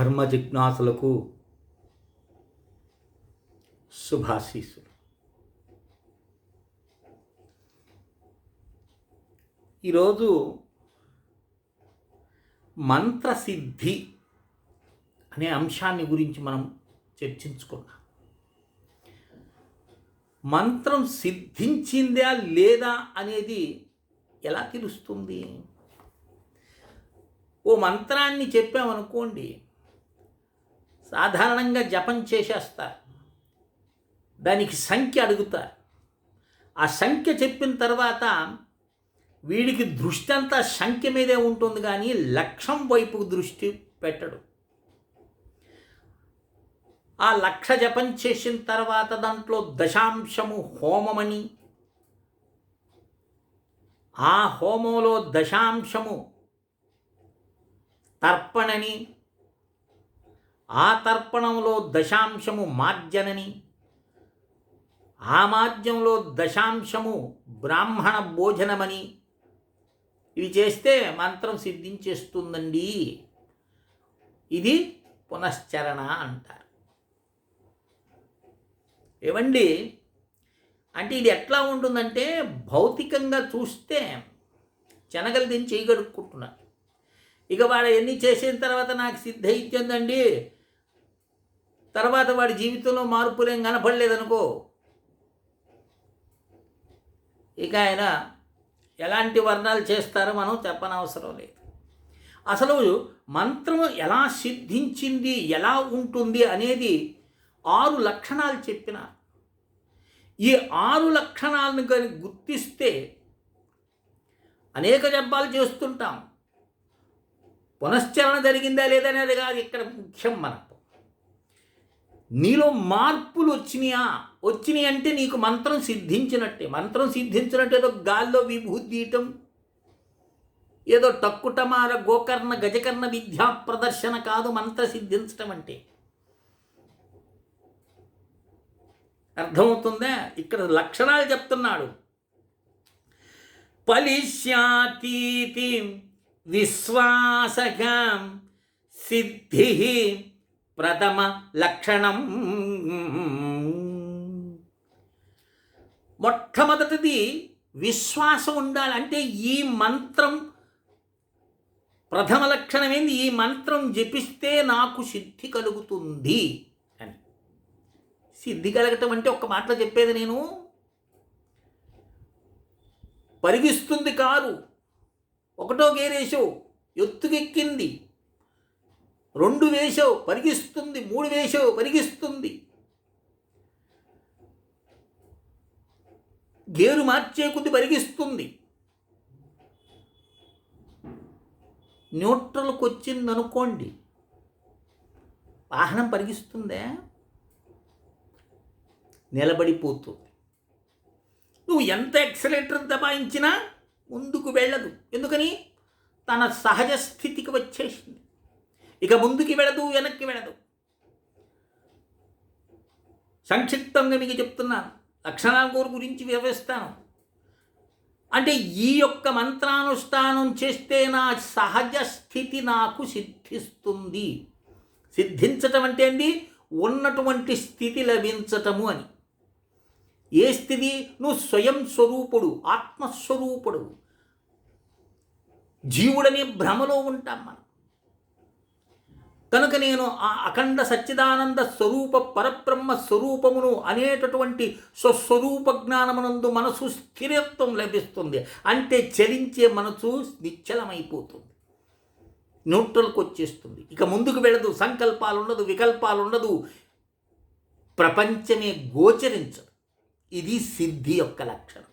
ధర్మ జిజ్ఞాసులకు శుభాశీస్సులు. ఈరోజు మంత్రసిద్ధి అనే అంశాన్ని గురించి మనం చర్చించుకున్నాం మంత్రం సిద్ధించిందా లేదా అనేది ఎలా తెలుస్తుంది? ఓ మంత్రాన్ని చెప్పామనుకోండి సాధారణంగా జపం చేసేస్తారు. దానికి సంఖ్య అడుగుతారు. ఆ సంఖ్య చెప్పిన తర్వాత వీడికి దృష్టి అంతా సంఖ్య మీదే ఉంటుంది కానీ లక్ష్యం వైపు దృష్టి పెట్టడు. ఆ లక్ష జపం చేసిన తర్వాత దాంట్లో దశాంశము హోమమని ఆ హోమంలో దశాంశము తర్పణని ఆ తర్పణంలో దశాంశము మార్జనని ఆ మాధ్యంలో దశాంశము బ్రాహ్మణ భోజనమని. ఇవి చేస్తే మంత్రం సిద్ధించేస్తుందండి. ఇది పునశ్చరణ అంటారు. ఏమండి అంటే ఇది ఎట్లా ఉంటుందంటే భౌతికంగా చూస్తే శనగలు దీన్ని చేయగడుక్కుంటున్నారు ఇక వాడు ఎన్ని చేసిన తర్వాత నాకు సిద్ధ ఇచ్చిందండి తర్వాత వాడి జీవితంలో మార్పులేం కనపడలేదనుకో ఇక ఆయన ఎలాంటి వర్ణాలు చేస్తారో మనం చెప్పనవసరం లేదు. అసలు మంత్రం ఎలా సిద్ధించింది ఎలా ఉంటుంది అనేది ఆరు లక్షణాలు చెప్పిన. ఈ ఆరు లక్షణాలను కానీ గుర్తిస్తే అనేక జబ్బాలు చేస్తుంటాం. పునశ్చరణ జరిగిందా లేదనేది కాదు ఇక్కడ ముఖ్యం మనం. నీలో మార్పులు వచ్చినాయా? వచ్చినాయి అంటే నీకు మంత్రం సిద్ధించినట్టే. మంత్రం సిద్ధించినట్టు ఏదో గాల్లో విభూతీయటం ఏదో టక్కుటమార గోకర్ణ గజకర్ణ విద్యా ప్రదర్శన కాదు మంత్ర సిద్ధించటం అంటే. అర్థమవుతుందా? ఇక్కడ లక్షణాలు చెప్తున్నాడు. పలిష్యాతీతి విశ్వాసకం సిద్ధి ప్రథమ లక్షణం. మొట్టమొదటిది విశ్వాసం ఉండాలి. అంటే ఈ మంత్రం ప్రథమ లక్షణం ఏంది? ఈ మంత్రం జపిస్తే నాకు సిద్ధి కలుగుతుంది అని. సిద్ధి కలగటం అంటే ఒక్క మాటలో చెప్పేది నేను. పరిగిస్తుంది కారు. ఒకటో గేరేసావు ఎత్తుకెక్కింది. రెండు వేసావు పరిగిస్తుంది మూడు వేసావు పరిగిస్తుంది గేరు మార్చే కొద్ది పరిగిస్తుంది న్యూట్రల్కి వచ్చిందనుకోండి వాహనం పరిగిస్తుందే నిలబడిపోతుంది. నువ్వు ఎంత ఎక్సలేటర్ దబాయించినా ముందుకు వెళ్ళదు. ఎందుకని? తన సహజ స్థితికి వచ్చేసింది. ఇక ముందుకి వెళ్ళదు వెనక్కి వెళ్ళదు సంక్షిప్తంగా మీకు చెప్తున్నాను. లక్షణాంకూర్ కోరు గురించి వివరిస్తాను. అంటే ఈ యొక్క మంత్రానుష్ఠానం చేస్తే నా సహజ స్థితి నాకు సిద్ధిస్తుంది. సిద్ధించటం అంటే అండి ఉన్నటువంటి స్థితి లభించటము అని. ఏ స్థితి? నువ్వు స్వయం స్వరూపుడు ఆత్మస్వరూపుడు. జీవుడనే భ్రమలో ఉంటాం మనం. కనుక నేను ఆ అఖండ సచ్చిదానంద స్వరూప పరబ్రహ్మ స్వరూపమును అనేటటువంటి స్వస్వరూప జ్ఞానమునందు మనసు స్థిరత్వం లభిస్తుంది. అంటే చలించే మనసు నిశ్చలమైపోతుంది. న్యూట్రల్కి వచ్చేస్తుంది ఇక ముందుకు వెళ్ళదు సంకల్పాలు ఉండదు వికల్పాలు ఉండదు ప్రపంచమే గోచరించదు. ఇది సిద్ధి యొక్క లక్షణం.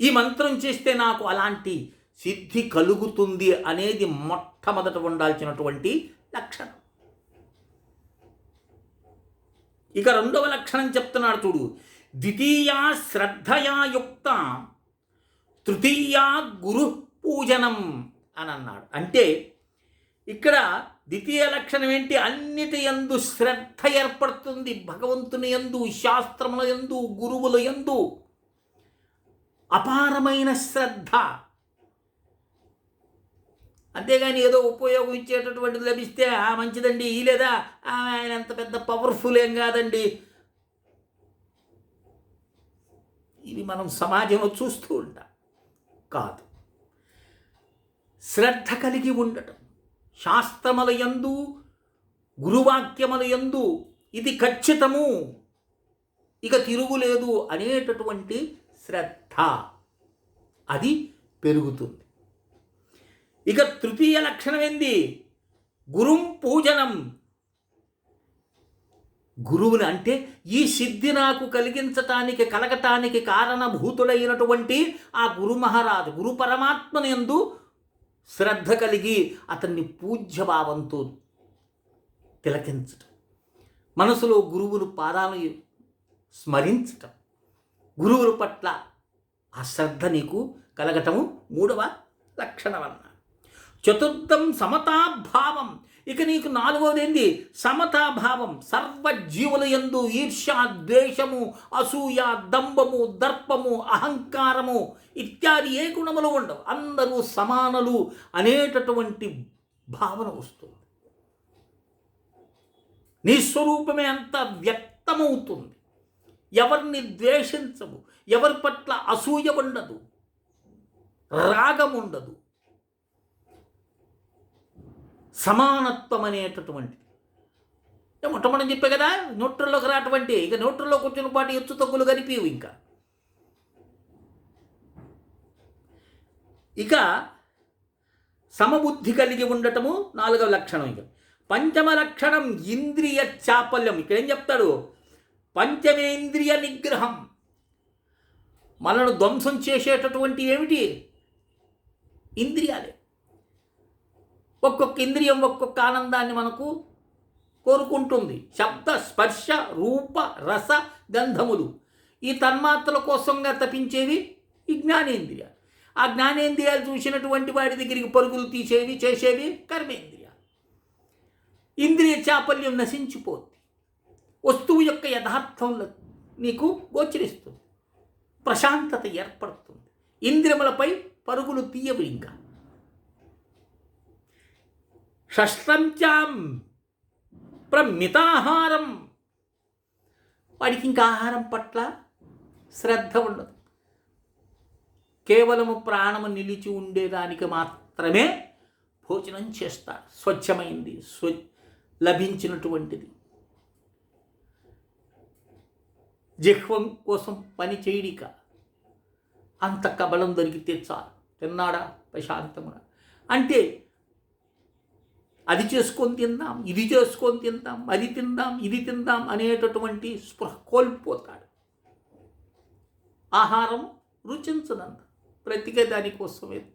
ఈ మంత్రం చేస్తే నాకు అలాంటి సిద్ధి కలుగుతుంది అనేది మొట్టమొదట ఉండాల్సినటువంటి లక్షణం. ఇక రెండవ లక్షణం చెప్తున్నాడు చూడు. ద్వితీయా శ్రద్ధయా యుక్త తృతీయా గురు పూజనం అని అన్నాడు. అంటే ఇక్కడ ద్వితీయ లక్షణం ఏంటి? అన్నిటి ఎందు శ్రద్ధ ఏర్పడుతుంది. భగవంతుని ఎందు శాస్త్రముల ఎందు గురువుల ఎందు అపారమైన శ్రద్ధ. అంతేగాని ఏదో ఉపయోగం ఇచ్చేటటువంటిది లభిస్తే ఆ మంచిదండి ఈ లేదా? ఆయన అంత పెద్ద పవర్ఫుల్ ఏం కాదండి. ఇవి మనం సమాజంలో చూస్తూ ఉంటాం. కాదు. శ్రద్ధ కలిగి ఉండటం. శాస్త్రముల యందు గురువాక్యముల యందు ఇది ఖచ్చితము. ఇక తిరుగులేదు అనేటటువంటి శ్రద్ధ. అది పెరుగుతుంది. ఇక తృతీయ లక్షణం ఏంది? గురుం పూజనం. గురువుని అంటే ఈ సిద్ధి నాకు కలిగించటానికి కలగటానికి కారణభూతుడైనటువంటి ఆ గురు మహారాజు గురు పరమాత్మని యందు శ్రద్ధ కలిగి అతన్ని పూజ్యభావంతో తిలకించటం. మనసులో గురువులు పాదాలు స్మరించటం. గురువుల పట్ల ఆ శ్రద్ధ నీకు కలగటము మూడవ లక్షణం అన్న చతుర్థం సమతాభావం. ఇక నీకు నాలుగవది ఏంది సమతాభావం. సర్వజీవుల యందు ఈర్ష్య ద్వేషము అసూయ దంభము దర్పము అహంకారము ఇత్యాది ఏ గుణములు ఉండవు. అందరూ సమానులు అనేటటువంటి భావన వస్తుంది. నీ స్వరూపమే అంత వ్యక్తమవుతుంది. ఎవరిని ద్వేషించవు. ఎవరి పట్ల అసూయ ఉండదు. రాగం ఉండదు. సమానత్వం అనేటటువంటిది మొట్టమొదటి చెప్పే కదా న్యూట్రల్లోకి రాటువంటి ఇక న్యూట్రల్లోకి వచ్చిన పాటు ఎత్తు తగ్గులు కనిపివు ఇంకా. ఇక సమబుద్ధి కలిగి ఉండటము నాలుగవ లక్షణం ఇక. పంచమ లక్షణం ఇంద్రియ చాపల్యం. ఇక్కడ ఏం చెప్తాడు? పంచమేంద్రియ నిగ్రహం. మనను ధ్వంసం చేసేటటువంటి ఏమిటి? ఇంద్రియాలే. ఒక్కొక్క ఇంద్రియం ఒక్కొక్క ఆనందాన్ని మనకు కోరుకుంటుంది. శబ్ద స్పర్శ రూప రస గంధములు. ఈ తన్మాత్రల కోసంగా తప్పించేవి ఈ జ్ఞానేంద్రియాలు. ఆ జ్ఞానేంద్రియాలు చూసినటువంటి వాడి దగ్గరికి పరుగులు తీసేవి చేసేవి కర్మేంద్రియాలు. ఇంద్రియ చాపల్యం నశించిపోద్ది. వస్తువు యొక్క యథార్థంలో నీకు గోచరిస్తుంది. ప్రశాంతత ఏర్పడుతుంది. ఇంద్రియములపై పరుగులు తీయవు ఇంకా. షష్ట్రంచాం ప్రమితాహారం వాడికి ఇంకా ఆహారం పట్ల శ్రద్ధ ఉండదు. కేవలము ప్రాణము నిలిచి ఉండేదానికి మాత్రమే భోజనం చేస్తారు స్వచ్ఛమైంది స్వ లభించినటువంటిది. జిహ్వం కోసం పని చేయడిక అంత కబలం దొరికితే చాలు. తిన్నాడా? ప్రశాంతముగా అంటే అది చేసుకొని తిందాం ఇది చేసుకొని తిందాం అది తిందాం ఇది తిందాం అనేటటువంటి స్పృహ కోల్పోతాడు. ఆహారం రుచించనంత ప్రతిగా దానికోసమే.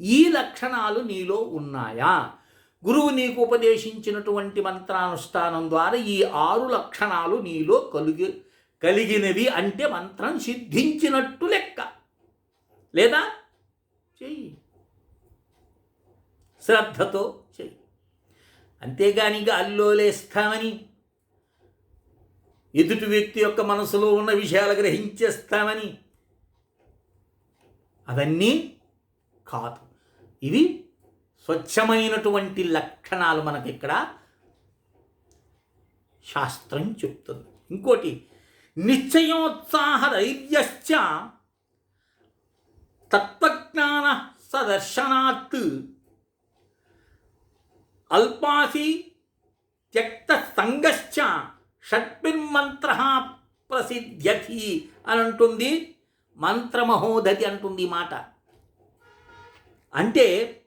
ఈ లక్షణాలు నీలో ఉన్నాయా? గురువు నీకు ఉపదేశించినటువంటి మంత్రానుష్ఠానం ద్వారా ఈ ఆరు లక్షణాలు నీలో కలిగి కలిగినవి అంటే మంత్రం సిద్ధించినట్టు లెక్క. లేదా? చెయ్యి. శ్రద్ధతో చెయ్యి. అంతేగాని గాలిలో లేస్తామని ఎదుటి వ్యక్తి యొక్క మనసులో ఉన్న విషయాలు గ్రహించేస్తామని. అవన్నీ కాదు. ఇవి స్వచ్ఛమైనటువంటి లక్షణాలు మనకి ఇక్కడ శాస్త్రం చెప్తుంది. ఇంకోటి నిశ్చయోత్సాహ ధైర్యశ్చ తత్వజ్ఞాన సదర్శనాత్ అల్పాసి త్యక్త సంగశ్చ షడ్భిర్మంత్ర ప్రసిద్ధ్యతి అని అంటుంది. మంత్రమహోదతి అంటుంది మాట. అంటే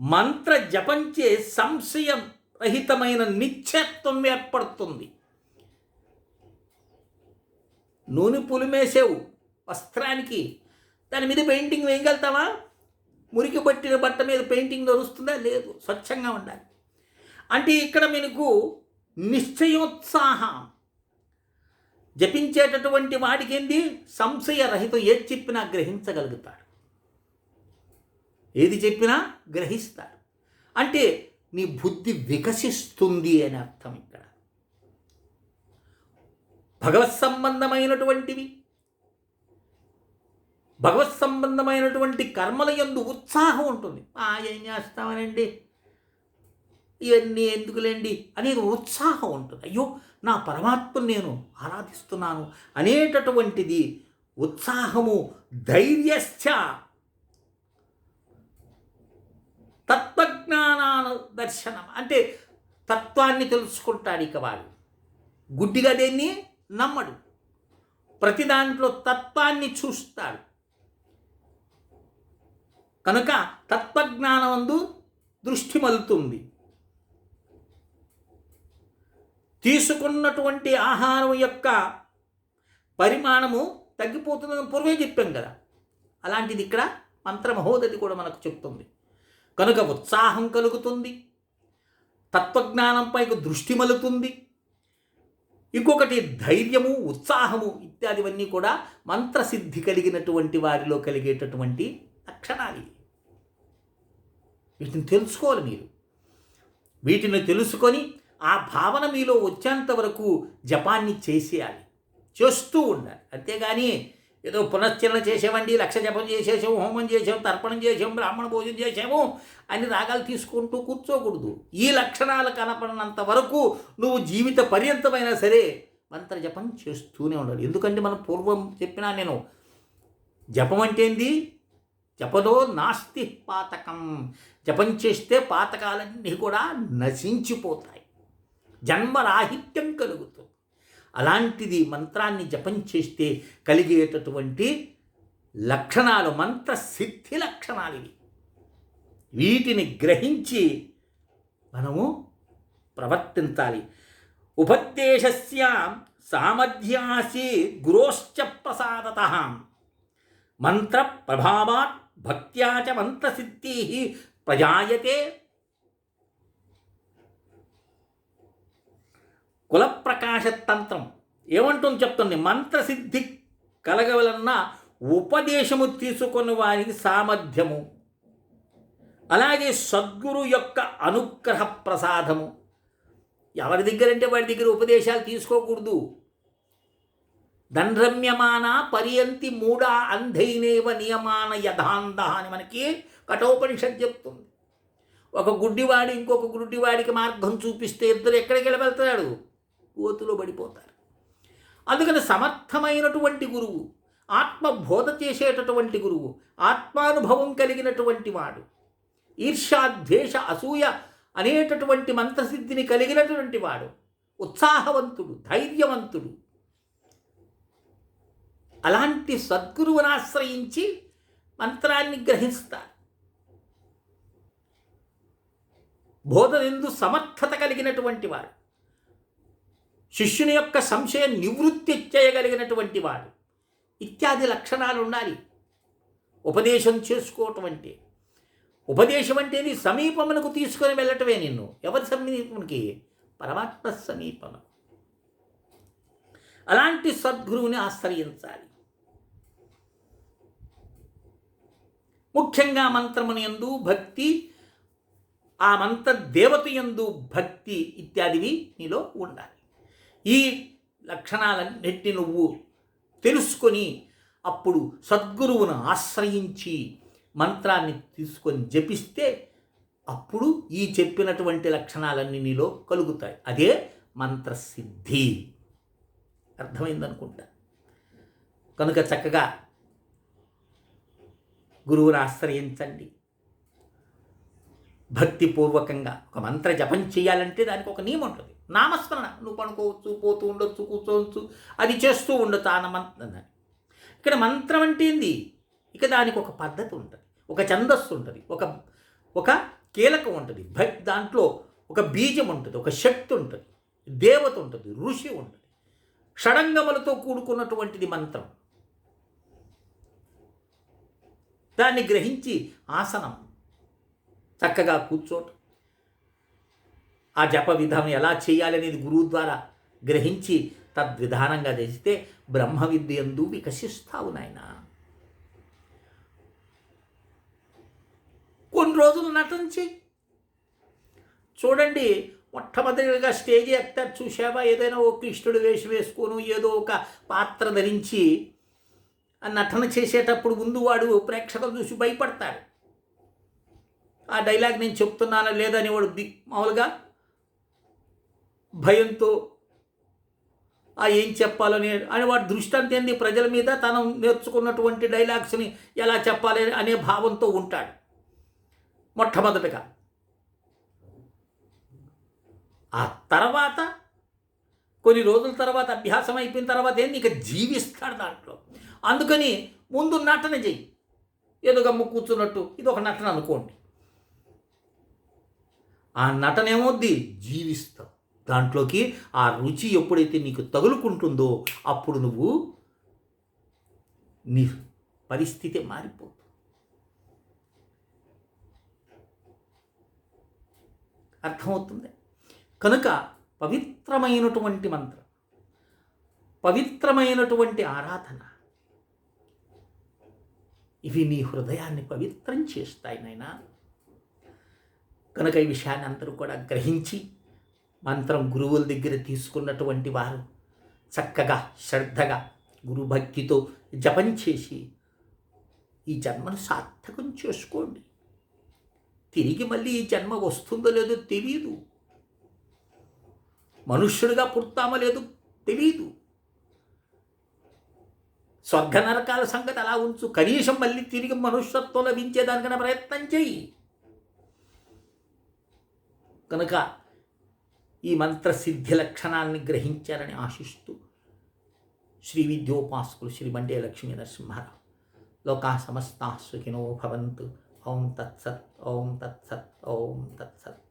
మంత్ర జపంచే సంశయం రహితమైన నిశ్చత్వం ఏర్పడుతుంది. నూనె పులిమేసేవు వస్త్రానికి. దాని మీద పెయింటింగ్ వేయగలుగుతావా? మురికి పట్టిన బట్ట మీద పెయింటింగ్ దొరుకుతుందా లేదు. స్వచ్ఛంగా ఉండాలి. అంటే ఇక్కడ మీకు నిశ్చయోత్సాహం. జపించేటటువంటి వాడికి ఏంది? సంశయరహితం ఏది చెప్పినా గ్రహించగలుగుతాడు. ఏది చెప్పినా గ్రహిస్తాడు. అంటే నీ బుద్ధి వికసిస్తుంది అని అర్థం ఇక్కడ. భగవత్ సంబంధమైనటువంటివి. భగవత్ సంబంధమైనటువంటి కర్మల యందు ఉత్సాహం ఉంటుంది. ఆ ఏం చేస్తామనండి? ఇవన్నీ ఎందుకులేండి? అనేది ఉత్సాహం ఉంటుంది. అయ్యో నా పరమాత్మను నేను ఆరాధిస్తున్నాను అనేటటువంటిది ఉత్సాహము ధైర్యశ్చ. తత్వజ్ఞానాన దర్శనం. అంటే తత్వాన్ని తెలుసుకుంటాడు ఇక వాడు గుడ్డిగా దేన్ని నమ్మడు. ప్రతి దాంట్లో తత్వాన్ని చూస్తాడు కనుక తత్వజ్ఞానమందు దృష్టి మలుతుంది తీసుకున్నటువంటి ఆహారం యొక్క పరిమాణము తగ్గిపోతుందని పూర్వే చెప్పాం కదా. అలాంటిది ఇక్కడ మంత్రమహోదతి కూడా మనకు చెప్తుంది. కనుక ఉత్సాహం కలుగుతుంది. తత్వజ్ఞానంపై దృష్టి మలుతుంది ఇంకొకటి ధైర్యము ఉత్సాహము ఇత్యాదివన్నీ కూడా మంత్రసిద్ధి కలిగినటువంటి వారిలో కలిగేటటువంటి లక్షణాలు ఇవి. వీటిని తెలుసుకోవాలి మీరు. వీటిని తెలుసుకొని ఆ భావన మీలో వచ్చేంత వరకు జపాన్ని చేసేయాలి. చేస్తూ ఉండాలి. అంతేగాని ఏదో పునశ్చరణ చేసామండి లక్ష జపం చేసేసాము హోమం చేసాము తర్పణం చేసాము బ్రాహ్మణ భోజనం చేసాము అని రాగాలు తీసుకుంటూ కూర్చోకూడదు. ఈ లక్షణాలు కనపడినంత వరకు నువ్వు జీవిత పర్యంతమైనా సరే మంత్ర జపం చేస్తూనే ఉండాలి. ఎందుకంటే మనం పూర్వం చెప్పినా నేను జపం అంటే ఏంది? జపదో నాస్తి పాతకం. జపం చేస్తే పాతకాలన్నీ కూడా నశించిపోతాయి. జన్మరాహిత్యం కలుగుతుంది. అలాంటిది మంత్రాన్ని జపం చేస్తే కలిగేటటువంటి లక్షణాలు మంత్ర సిద్ధి లక్షణాలు ఇవి. వీటిని గ్రహించి మనము ప్రవర్తించాలి. ఉపదేశస్య సామర్థ్యాసి గురోశ్చ ప్రసాదత. మంత్ర ప్రభావాత్ భక్త్యా చ మంత్రసిద్ధి ప్రజాయతే. కులప్రకాశ తంత్రం ఏమంటుంది చెప్తుంది? మంత్రసిద్ధి కలగవలన్న ఉపదేశము తీసుకుని వారికి సామర్థ్యము. అలాగే సద్గురు యొక్క అనుగ్రహ ప్రసాదము ఎవరి దగ్గరంటే వాడి దగ్గర ఉపదేశాలు తీసుకోకూడదు. దండ్రమ్యమాన పర్యంతి మూడా అంధైనేవ నియమాన యథాంధ అని మనకి కఠోపనిషత్ చెప్తుంది. ఒక గుడ్డివాడు ఇంకొక గుడ్డివాడికి మార్గం చూపిస్తే ఇద్దరు ఎక్కడికి వెళ్ళబెళ్తాడు గోతులో పడిపోతారు. అందుకని సమర్థమైనటువంటి గురువు ఆత్మబోధ చేసేటటువంటి గురువు ఆత్మానుభవం కలిగినటువంటి వాడు ఈర్ష్యాద్వేష అసూయ అనేటటువంటి మంత్రసిద్ధిని కలిగినటువంటి వాడు ఉత్సాహవంతుడు ధైర్యవంతుడు అలాంటి సద్గురువును ఆశ్రయించి మంత్రాన్ని గ్రహిస్తారు. బోధనెందు సమర్థత కలిగినటువంటి వాడు. శిష్యుని యొక్క సంశయ నివృత్తి చేయగలిగినటువంటి వాడు. ఇత్యాది లక్షణాలు ఉండాలి. ఉపదేశం చేసుకోవటం అంటే. ఉపదేశం అంటే నీ సమీపమునకు తీసుకొని వెళ్ళటమే నిన్ను. ఎవరి సమీపమునికి? పరమాత్మ సమీపము అలాంటి సద్గురువుని ఆశ్రయించాలి. ముఖ్యంగా మంత్రముని యందు భక్తి ఆ మంత్ర దేవత యందు భక్తి ఇత్యాదివి నీలో ఉండాలి. ఈ లక్షణాలన్నిటి నువ్వు తెలుసుకొని అప్పుడు సద్గురువును ఆశ్రయించి మంత్రాన్ని తీసుకొని జపిస్తే అప్పుడు ఈ చెప్పినటువంటి లక్షణాలన్నీ నీలో కలుగుతాయి. అదే మంత్రసిద్ధి. అర్థమైందనుకుంటా. కనుక చక్కగా గురువును ఆశ్రయించండి. భక్తిపూర్వకంగా ఒక మంత్ర జపం చేయాలంటే దానికి ఒక నియమం ఉంటుంది. నామస్మరణ. నువ్వు పడుకోవచ్చు పోతూ ఉండొచ్చు కూర్చోవచ్చు అది చేస్తూ ఉండొచ్చు ఆ మంత్రం ఇక్కడ మంత్రం అంటే ఏంది? ఇక దానికి ఒక పద్ధతి ఉంటుంది. ఒక ఛందస్సు ఉంటుంది. ఒక ఒక కీలకం ఉంటుంది. భక్ దాంట్లో ఒక బీజం ఉంటుంది. ఒక శక్తి ఉంటుంది. దేవత ఉంటుంది. ఋషి ఉంటుంది. షడంగములతో కూడుకున్నటువంటిది మంత్రం. దాన్ని గ్రహించి ఆసనం. చక్కగా కూర్చోటం ఆ జప విధానం ఎలా చేయాలి అనేది గురువు ద్వారా గ్రహించి తద్విధానంగా చేస్తే బ్రహ్మ విద్యందు వికసిస్తావు నాయన. కొన్ని రోజులు నటించి చూడండి మొట్టమొదటిగా స్టేజ్ ఎక్తారు చూసావా ఏదైనా ఓ కృష్ణుడు వేషం వేసుకోను ఏదో ఒక పాత్ర ధరించి నటన చేసేటప్పుడు ముందు వాడు ప్రేక్షకులు చూసి భయపడతాడు ఆ డైలాగ్ నేను చెప్తున్నానా లేదని వాడు ది మామూలుగా భయంతో ఆ ఏం చెప్పాలని అని వాడి దృష్టి ఏంది ప్రజల మీద తను నేర్చుకున్నటువంటి డైలాగ్స్ని ఎలా చెప్పాలి అనే భావంతో ఉంటాడు. మొట్టమొదటగా. ఆ తర్వాత కొన్ని రోజుల తర్వాత అభ్యాసం అయిపోయిన తర్వాత ఏంది? ఇక జీవిస్తాడు దాంట్లో. అందుకని ముందు నటన చెయ్యి. ఏదో గమ్ము కూర్చున్నట్టు ఇది ఒక నటన అనుకోండి. ఆ నటన ఏమొద్ది జీవిస్తావు దాంట్లోకి ఆ రుచి ఎప్పుడైతే నీకు తగులుకుంటుందో అప్పుడు నువ్వు నీ పరిస్థితి మారిపోతుంది. అర్థమవుతుంది? కనుక పవిత్రమైనటువంటి మంత్రం పవిత్రమైనటువంటి ఆరాధన ఇవి నీ హృదయాన్ని పవిత్రం చేస్తాయి నాయనా. కనుక ఈ విషయాన్ని అందరూ కూడా గ్రహించి మంత్రం గురువుల దగ్గర తీసుకున్నటువంటి వారు చక్కగా శ్రద్ధగా గురుభక్తితో జపం చేసి ఈ జన్మను సార్థకం చేసుకోండి. తిరిగి మళ్ళీ ఈ జన్మ వస్తుందో లేదో తెలియదు మనుష్యుడిగా పుడతామో లేదో తెలియదు స్వర్గ నరకాల సంగతి అలా ఉంచు. కనీసం మళ్ళీ తిరిగి మనుష్యత్వం లభించేదానికన్నా ప్రయత్నం చేయి కనుక ఈ మంత్రసిద్ధి లక్షణాలని గ్రహించారని ఆశిస్తూ శ్రీ విద్యోపాసకులు శ్రీ మండే లక్ష్మీ నరసింహారావు. లోకా సమస్తా సుఖినో భవంతు. ఓం తత్సత్ ఓం తత్సత్ ఓం తత్సత్.